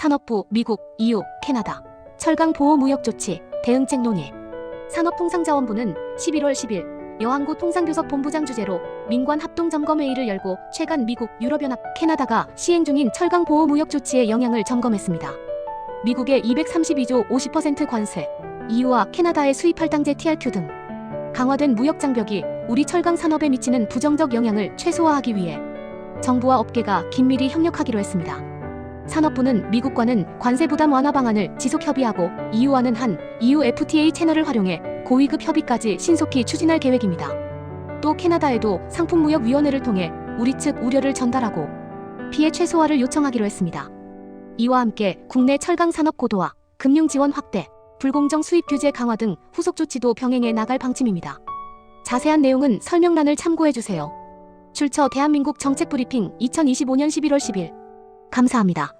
산업부, 미국, EU, 캐나다. 철강 보호 무역 조치, 대응책 논의. 산업통상자원부는 11월 10일 여항구 통상교섭 본부장 주재로 민관 합동 점검 회의를 열고 최근 미국, 유럽연합, 캐나다가 시행 중인 철강 보호 무역 조치의 영향을 점검했습니다. 미국의 232조 50% 관세, EU와 캐나다의 수입 할당제 TRQ 등 강화된 무역 장벽이 우리 철강 산업에 미치는 부정적 영향을 최소화하기 위해 정부와 업계가 긴밀히 협력하기로 했습니다. 산업부는 미국과는 관세 부담 완화 방안을 지속 협의하고 EU와는 한 EU FTA 채널을 활용해 고위급 협의까지 신속히 추진할 계획입니다. 또 캐나다에도 상품무역위원회를 통해 우리 측 우려를 전달하고 피해 최소화를 요청하기로 했습니다. 이와 함께 국내 철강 산업 고도화, 금융 지원 확대, 불공정 수입 규제 강화 등 후속 조치도 병행해 나갈 방침입니다. 자세한 내용은 설명란을 참고해 주세요. 출처 대한민국 정책 브리핑 2025년 11월 10일. 감사합니다.